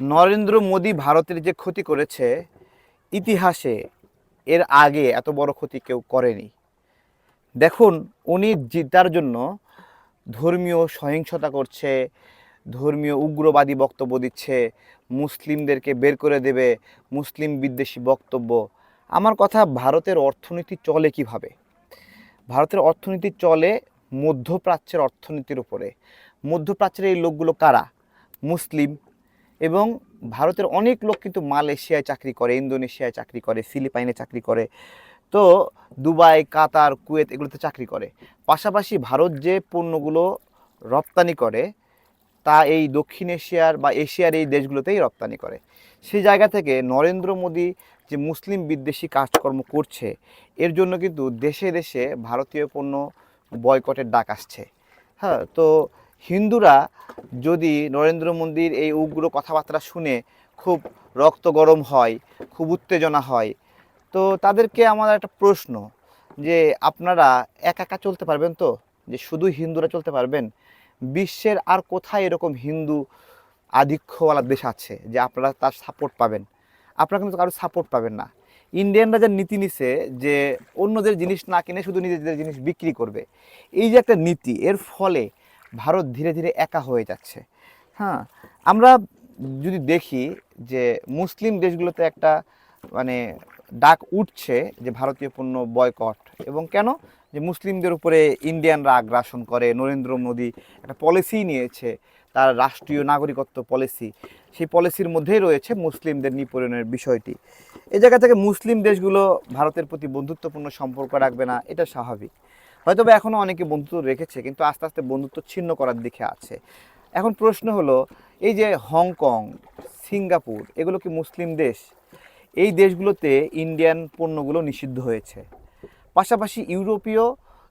নরেন্দ্র মোদী ভারতের যে ক্ষতি করেছে, ইতিহাসে এর আগে এত বড় ক্ষতি কেউ করেনি। দেখুন, উনি জিতার জন্য ধর্মীয় সহিংসতা করছে, ধর্মীয় উগ্রবাদী বক্তব্য দিচ্ছে, মুসলিমদেরকে বের করে দেবে, মুসলিম বিদ্বেষী বক্তব্য। আমার কথা, ভারতের অর্থনীতি চলে কীভাবে? ভারতের অর্থনীতি চলে মধ্যপ্রাচ্যের অর্থনীতির উপরে। মধ্যপ্রাচ্যের এই লোকগুলো কারা? মুসলিম এবং ভারতের অনেক লোক কিন্তু মালয়েশিয়ায় চাকরি করে, ইন্দোনেশিয়ায় চাকরি করে, ফিলিপাইনে চাকরি করে। তো দুবাই, কাতার, কুয়েত এগুলোতে চাকরি করে। পাশাপাশি ভারত যে পণ্যগুলো রপ্তানি করে, তা এই দক্ষিণ এশিয়ার বা এশিয়ার এই দেশগুলোতেই রপ্তানি করে। সেই জায়গা থেকে নরেন্দ্র মোদী যে মুসলিম বিদ্বেষী কাজকর্ম করছে, এর জন্য কিন্তু দেশে দেশে ভারতীয় পণ্য বয়কটের ডাক আসছে। হ্যাঁ তো হিন্দুরা যদি নরেন্দ্র মোদীর এই উগ্র কথাবার্তা শুনে খুব রক্ত গরম হয়, খুব উত্তেজনা হয়, তো তাদেরকে আমার একটা প্রশ্ন যে আপনারা একা একা চলতে পারবেন তো? যে শুধু হিন্দুরা চলতে পারবেন? বিশ্বের আর কোথায় এরকম হিন্দু আধিক্যওয়ালা দেশ আছে যে আপনারা তার সাপোর্ট পাবেন? আপনারা কিন্তু কারও সাপোর্ট পাবেন না। ইন্ডিয়ানরা যে নীতি নিছে যে অন্যদের জিনিস না কিনে শুধু নিজেদের জিনিস বিক্রি করবে, এই যে একটা নীতি, এর ফলে ভারত ধীরে ধীরে একা হয়ে যাচ্ছে। হ্যাঁ আমরা যদি দেখি যে মুসলিম দেশগুলোতে একটা মানে ডাক উঠছে যে ভারতীয় পণ্য বয়কট এবং কেন? যে মুসলিমদের উপরে ইন্ডিয়ানরা আগ্রাসন করে, নরেন্দ্র মোদী একটা পলিসি নিয়েছে, তার রাষ্ট্রীয় নাগরিকত্ব পলিসি সেই পলিসির মধ্যেই রয়েছে মুসলিমদের নিপীড়নের বিষয়টি। এ জায়গা থেকে মুসলিম দেশগুলো ভারতের প্রতি বন্ধুত্বপূর্ণ সম্পর্ক রাখবে না, এটা স্বাভাবিক। হয়তো বা এখনও অনেকে বন্ধুত্ব রেখেছে, কিন্তু আস্তে আস্তে বন্ধুত্ব ছিন্ন করার দিকে আছে। এখন প্রশ্ন হলো, এই যে হংকং, সিঙ্গাপুর, এগুলো কি মুসলিম দেশ? এই দেশগুলোতে ইন্ডিয়ান পণ্যগুলো নিষিদ্ধ হয়েছে। পাশাপাশি ইউরোপীয়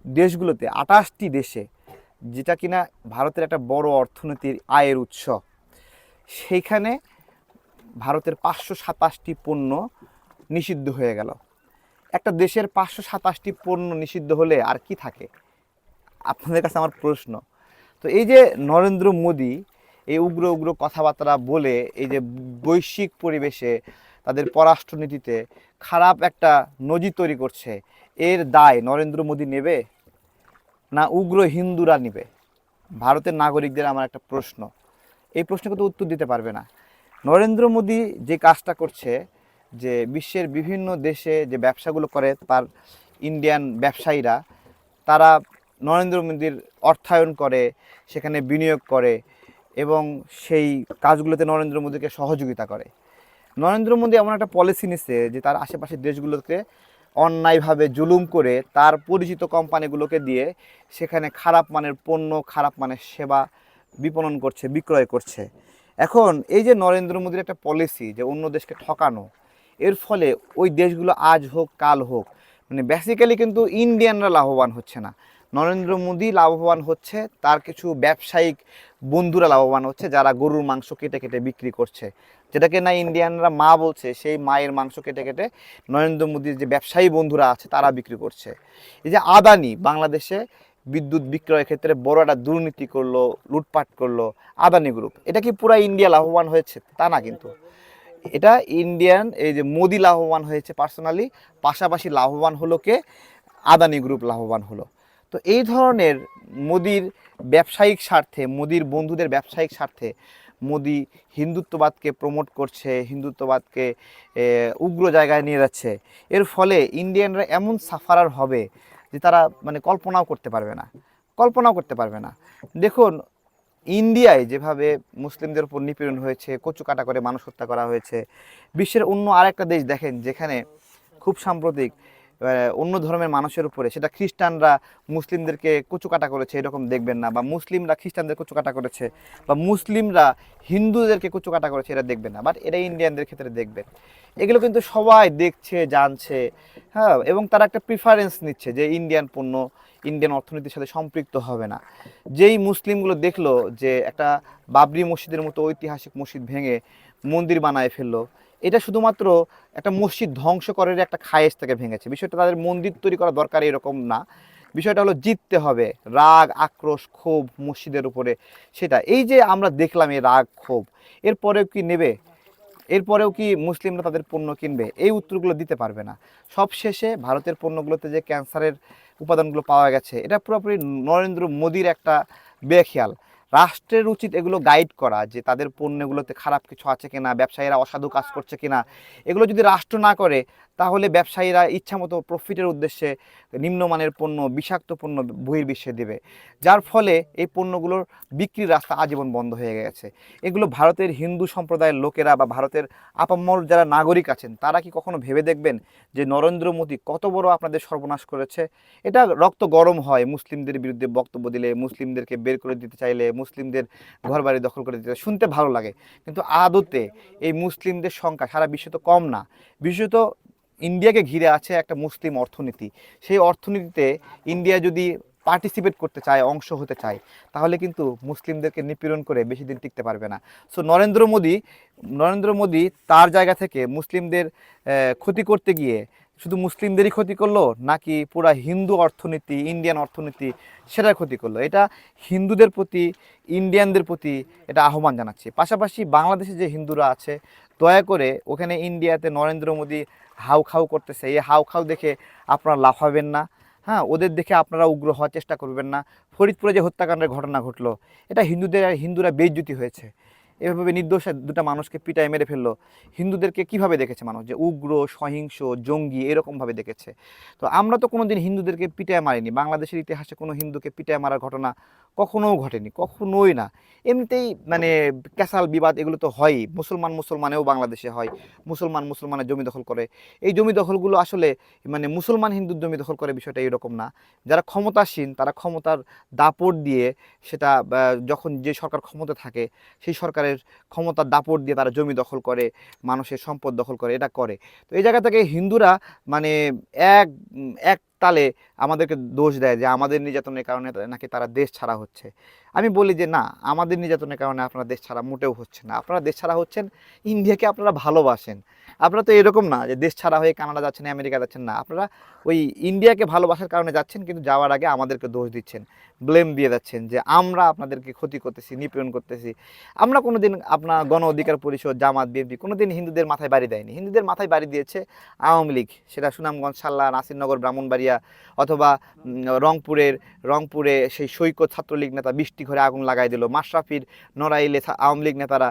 দেশগুলোতে আঠাশটি দেশে, যেটা কিনা ভারতের একটা বড় অর্থনীতির আয়ের উৎস, সেইখানে ভারতের পাঁচশো সাতাশটি পণ্য নিষিদ্ধ হয়ে গেল। একটা দেশের পাঁচশো সাতাশটি পণ্য নিষিদ্ধ হলে আর কি থাকে? আপনাদের কাছে আমার প্রশ্ন। তো এই যে নরেন্দ্র মোদী, এই উগ্র উগ্র কথাবার্তা বলে এই যে বৈশ্বিক পরিবেশে তাদের পররাষ্ট্রনীতিতে খারাপ একটা নজির তৈরি করছে, এর দায় নরেন্দ্র মোদী নেবে না উগ্র হিন্দুরা নেবে? ভারতের নাগরিকদের আমার একটা প্রশ্ন। এই প্রশ্নকে তো উত্তর দিতে পারবে না। নরেন্দ্র মোদী যে কাজটা করছে যে বিশ্বের বিভিন্ন দেশে যে ব্যবসাগুলো করে তার ইন্ডিয়ান ব্যবসায়ীরা, তারা নরেন্দ্র মোদীর অর্থায়ন করে, সেখানে বিনিয়োগ করে এবং সেই কাজগুলোতে নরেন্দ্র মোদীকে সহযোগিতা করে। নরেন্দ্র মোদী এমন একটা পলিসি নিচ্ছে যে তার আশেপাশের দেশগুলোকে অন্যায়ভাবে জুলুম করে তার পরিচিত কোম্পানিগুলোকে দিয়ে সেখানে খারাপ মানের পণ্য, খারাপ মানের সেবা বিপণন করছে, বিক্রয় করছে। এখন এই যে নরেন্দ্র মোদীর একটা পলিসি যে অন্য দেশকে ঠকানো এর ফলে ওই দেশগুলো আজ হোক, কাল হোক মানে বেসিক্যালি কিন্তু ইন্ডিয়ানরা লাভবান হচ্ছে না। নরেন্দ্র মোদী লাভবান হচ্ছে, তার কিছু ব্যবসায়িক বন্ধুরা লাভবান হচ্ছে, যারা গরুর মাংস কেটে কেটে বিক্রি করছে। যেটাকে না ইন্ডিয়ানরা মা বলছে, সেই মায়ের মাংস কেটে কেটে নরেন্দ্র মোদীর যে ব্যবসায়ী বন্ধুরা আছে, তারা বিক্রি করছে। এই যে আদানি বাংলাদেশে বিদ্যুৎ বিক্রয়ের ক্ষেত্রে বড় একটা দুর্নীতি করল, লুটপাট করল আদানি গ্রুপ এটা কি পুরা ইন্ডিয়া লাভবান হয়েছে? তা না কিন্তু। এটা ইন্ডিয়ান এই যে মোদি লাভবান হয়েছে পার্সোনালি পাশাপাশি লাভবান হলো কে? আদানি গ্রুপ লাভবান হলো। তো এই ধরনের মোদির ব্যবসায়িক স্বার্থে, মোদির বন্ধুদের ব্যবসায়িক স্বার্থে মোদি হিন্দুত্ববাদকে প্রমোট করছে, হিন্দুত্ববাদকে উগ্র জায়গায় নিয়ে যাচ্ছে। এর ফলে ইন্ডিয়ানরা এমন সাফারার হবে যে তারা মানে কল্পনাও করতে পারবে না। কল্পনাও করতে পারবে না। দেখুন ইন্ডিয়ায় যেভাবে মুসলিমদের উপর নিপীড়ন হয়েছে, কচু কাটা করে মানুষ হত্যা করা হয়েছে, বিশ্বের অন্য আরেকটা দেশ দেখেন যেখানে খুব সাম্প্রতিক অন্য ধর্মের মানুষের উপরে, সেটা খ্রিস্টানরা মুসলিমদেরকে কুচুকাটা করেছে, এরকম দেখবেন না, বা মুসলিমরা খ্রিস্টানদের কুচুকাটা করেছে, বা মুসলিমরা হিন্দুদেরকে কুচুকাটা করেছে, এটা দেখবেন না বাট এটা ইন্ডিয়ানদের ক্ষেত্রে দেখবেন। এগুলো কিন্তু সবাই দেখছে, জানছে হ্যাঁ এবং তারা একটা প্রিফারেন্স নিচ্ছে যে ইন্ডিয়ান পণ্য, ইন্ডিয়ান অর্থনীতির সাথে সম্পৃক্ত হবে না। যেই মুসলিমগুলো দেখল যে একটা বাবরি মসজিদের মতো ঐতিহাসিক মসজিদ ভেঙে মন্দির বানায় ফেলল এটা শুধুমাত্র একটা মসজিদ ধ্বংস করার একটা খায়েশ থেকে ভেঙেছে। বিষয়টা তাদের মন্দির তৈরি করা দরকার এরকম না। বিষয়টা হলো জিততে হবে। রাগ, আক্রোশ, ক্ষোভ মসজিদের উপরে। সেটা এই যে আমরা দেখলাম এই রাগ, ক্ষোভ, এরপরেও কি নেবে? এরপরেও কি মুসলিমরা তাদের পণ্য কিনবে? এই উত্তরগুলো দিতে পারবে না। সব শেষে ভারতের পণ্যগুলোতে যে ক্যান্সারের উপাদানগুলো পাওয়া গেছে, এটা পুরোপুরি নরেন্দ্র মোদির একটা বেখেয়াল। রাষ্ট্রের উচিত এগুলো গাইড করা যে তাদের পণ্যগুলোতে খারাপ কিছু আছে কিনা, ব্যবসায়ীরা অসাধু কাজ করছে কিনা। এগুলো যদি রাষ্ট্র না করে তাহলে ব্যবসায়ীরা ইচ্ছামতো প্রফিটের উদ্দেশ্যে নিম্নমানের পণ্য, বিষাক্ত পণ্য বহির্বিশ্বে দেবে। যার ফলে এই পণ্যগুলোর বিক্রির রাস্তা আজীবন বন্ধ হয়ে গেছে। এগুলো ভারতের হিন্দু সম্প্রদায়ের লোকেরা বা ভারতের আপামর যারা নাগরিক আছেন, তারা কি কখনো ভেবে দেখবেন যে নরেন্দ্র মোদী কত বড় আপনাদের সর্বনাশ করেছে? এটা রক্ত গরম হয় মুসলিমদের বিরুদ্ধে বক্তব্য দিলে, মুসলিমদেরকে বের করে দিতে চাইলে, মুসলিমদের ঘরবাড়ি দখল করে দিতে শুনতে ভালো লাগে। কিন্তু আদতে এই মুসলিমদের সংখ্যা সারা বিশ্বে তো কম না। বিশেষত ইন্ডিয়াকে ঘিরে আছে একটা মুসলিম অর্থনীতি। সেই অর্থনীতিতে ইন্ডিয়া যদি পার্টিসিপেট করতে চায়, অংশ হতে চায়, তাহলে কিন্তু মুসলিমদেরকে নিপীড়ন করে বেশি দিন টিকতে পারবে না। সো নরেন্দ্র মোদী নরেন্দ্র মোদী তার জায়গা থেকে মুসলিমদের ক্ষতি করতে গিয়ে শুধু মুসলিমদেরই ক্ষতি করল, নাকি পুরা হিন্দু অর্থনীতি ইন্ডিয়ান অর্থনীতি, সেটার ক্ষতি করল? এটা হিন্দুদের প্রতি ইন্ডিয়ানদের প্রতি এটা আহ্বান জানাচ্ছি। পাশাপাশি বাংলাদেশে যে হিন্দুরা আছে, দয়া করে ওখানে ইন্ডিয়াতে নরেন্দ্র মোদী হাউ খাউ করতেছে। এই হাউ খাউ দেখে আপনারা লাফাবেন না। হ্যাঁ ওদের দেখে আপনারা উগ্র হওয়ার চেষ্টা করবেন না। ফরিদপুরে যে হত্যাকাণ্ডের ঘটনা ঘটলো, এটা হিন্দুদের, হিন্দুরা বেজ্জুতি হয়েছে। এভাবে নির্দোষ দুটা মানুষকে পিটায় মেরে ফেলল। হিন্দুদেরকে কীভাবে দেখেছে মানুষ? যে উগ্র, সহিংস, জঙ্গি এরকমভাবে দেখেছে। তো আমরা তো কোনোদিন হিন্দুদেরকে পিটায় মারিনি। বাংলাদেশের ইতিহাসে কোনো হিন্দুকে পিটায় মারার ঘটনা কখনোও ঘটেনি, কখনোই না। এমনিতেই মানে ক্যাসাল বিবাদ এগুলো তো হয়ই, মুসলমান মুসলমানেও বাংলাদেশে হয়, মুসলমান মুসলমানের জমি দখল করে। এই জমি দখলগুলো আসলে মানে মুসলমান হিন্দুর জমি দখল করে বিষয়টা এরকম না। যারা ক্ষমতাসীন, তারা ক্ষমতার দাপট দিয়ে সেটা যখন যে সরকার ক্ষমতা থাকে, সেই সরকারের ক্ষমতার দাপট দিয়ে তারা জমি দখল করে, মানুষের সম্পদ দখল করে, এটা করে। তো এই জায়গা থেকে হিন্দুরা মানে এক এক তালে আমাদেরকে দোষ দেয় যে আমাদের নির্যাতনের কারণে নাকি তারা দেশ ছাড়া হচ্ছে। আমি বলি যে, না, আমাদের নির্যাতনের কারণে আপনারা দেশ ছাড়া মোটেও হচ্ছে না। আপনারা দেশ ছাড়া হচ্ছেন, ইন্ডিয়াকে আপনারা ভালোবাসেন। আপনারা তো এরকম না যে, দেশ ছাড়া হয়ে কানাডা যাচ্ছেন, আমেরিকা যাচ্ছেন, না। আপনারা ওই ইন্ডিয়াকে ভালোবাসার কারণে যাচ্ছেন, কিন্তু যাওয়ার আগে আমাদেরকে দোষ দিচ্ছেন। ব্লেম দিয়ে যাচ্ছেন যে, আমরা আপনাদেরকে ক্ষতি করতেছি, নিপীড়ন করতেছি। আমরা কোনো দিন আপনার গণ অধিকার পরিষদ, জামাত, বিএনপি কোনোদিন হিন্দুদের মাথায় বাড়ি দেয়নি। হিন্দুদের মাথায় বাড়ি দিয়েছে আওয়ামী লীগ। সেটা সুনামগঞ্জ সাল্লা নাসিরনগর, ব্রাহ্মণবাড়িয়া অথবা রংপুরের, রংপুরে সেই সৈকত ছাত্রলীগ নেতা বৃষ্টি ঘরে আগুন লাগাই দিল, মাশরাফির নড়াইলে আওয়ামী লীগ নেতারা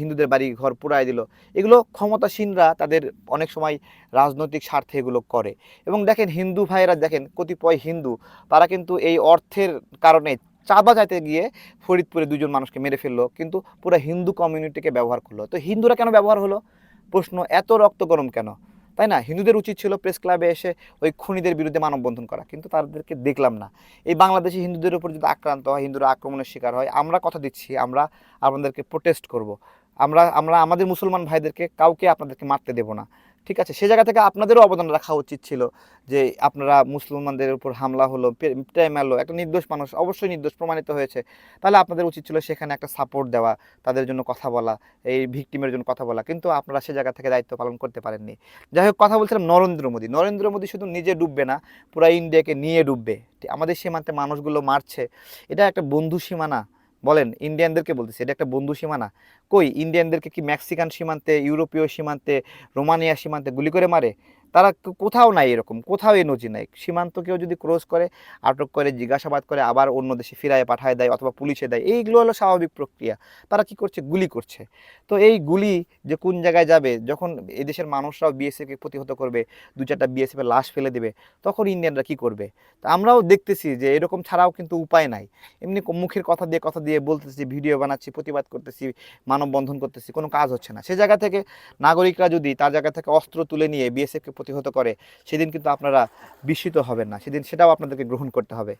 হিন্দুদের বাড়ি ঘর পুড়াই দিল। এগুলো ক্ষমতাসীনরা তাদের অনেক সময় রাজনৈতিক স্বার্থে এগুলো করে। এবং দেখেন হিন্দু ভাইয়েরা, দেখেন কতিপয় হিন্দু, তারা কিন্তু এই অর্থের কারণে চাঁদা চাইতে গিয়ে ফরিদপুরে দুজন মানুষকে মেরে ফেলল, কিন্তু পুরো হিন্দু কমিউনিটিকে ব্যবহার করল। তো হিন্দুরা কেন ব্যবহার হলো? প্রশ্ন, এত রক্ত গরম কেন? তাই না? হিন্দুদের উচিত ছিল প্রেস ক্লাবে এসে ওই খুনিদের বিরুদ্ধে মানববন্ধন করা। কিন্তু তাদেরকে দেখলাম না। এই বাংলাদেশি হিন্দুদের উপর যদি আক্রান্ত হয়, হিন্দুরা আক্রমণের শিকার হয়, আমরা কথা দিচ্ছি, আমরা আপনাদেরকে প্রোটেস্ট করব। আমরা আমরা আমাদের মুসলমান ভাইদেরকে কাউকে আপনাদেরকে মারতে দেব না। ঠিক আছে, সে জায়গা থেকে আপনাদেরও অবদান রাখা উচিত ছিল যে আপনারা মুসলমানদের উপর হামলা হলো প্রায় মারলো, একটা নির্দোষ মানুষ, অবশ্যই নির্দোষ প্রমাণিত হয়েছে। তাহলে আপনাদের উচিত ছিল সেখানে একটা সাপোর্ট দেওয়া, তাদের জন্য কথা বলা, এই ভিকটিমের জন্য কথা বলা। কিন্তু আপনারা সে জায়গা থেকে দায়িত্ব পালন করতে পারেননি। যাই হোক, কথা বলছিলাম নরেন্দ্র মোদী। নরেন্দ্র মোদী শুধু নিজে ডুববে না, পুরো ইন্ডিয়াকে নিয়ে ডুববে। আমাদের সীমান্তে মানুষগুলো মারছে। এটা একটা বন্ধু সীমানা। বলেন, ইন্ডিয়ানদেরকে বলতেছি, এটা একটা বন্ধু সীমানা। কই, ইন্ডিয়ানদেরকে কি মেক্সিকান সীমান্তে ইউরোপীয় সীমান্তে রোমানিয়া সীমান্তে গুলি করে মারে? তারা কোথাও নাই এরকম, কোথাও এই নজির নাই। সীমান্ত কেউ যদি ক্রস করে, আটক করে, জিজ্ঞাসাবাদ করে, আবার অন্য দেশে ফিরায়, পাঠায় দেয় অথবা পুলিশে দেয়, এইগুলো হলো স্বাভাবিক প্রক্রিয়া। তারা কি করছে? গুলি করছে। তো এই গুলি যে কোন জায়গায় যাবে, যখন এদেশের মানুষরাও বিএসএফকে প্রতিহত করবে, দু চারটা বিএসএফ এর লাশ ফেলে দেবে, তখন ইন্ডিয়ানরা কি করবে? তা আমরাও দেখতেছি যে এরকম ছাড়াও কিন্তু উপায় নাই। এমনি মুখের কথা দিয়ে কথা দিয়ে বলতেছি, ভিডিও বানাচ্ছি, প্রতিবাদ করতেছি, মানববন্ধন করতেছি, কোনো কাজ হচ্ছে না। সে জায়গা থেকে নাগরিকরা যদি তার জায়গা থেকে অস্ত্র তুলে নিয়ে বিএসএফকে প্রতিহত করে সেদিন কিন্তু আপনারা বিস্মিত হবেন না। সেদিন সেটাও আপনাদেরকে গ্রহণ করতে হবে।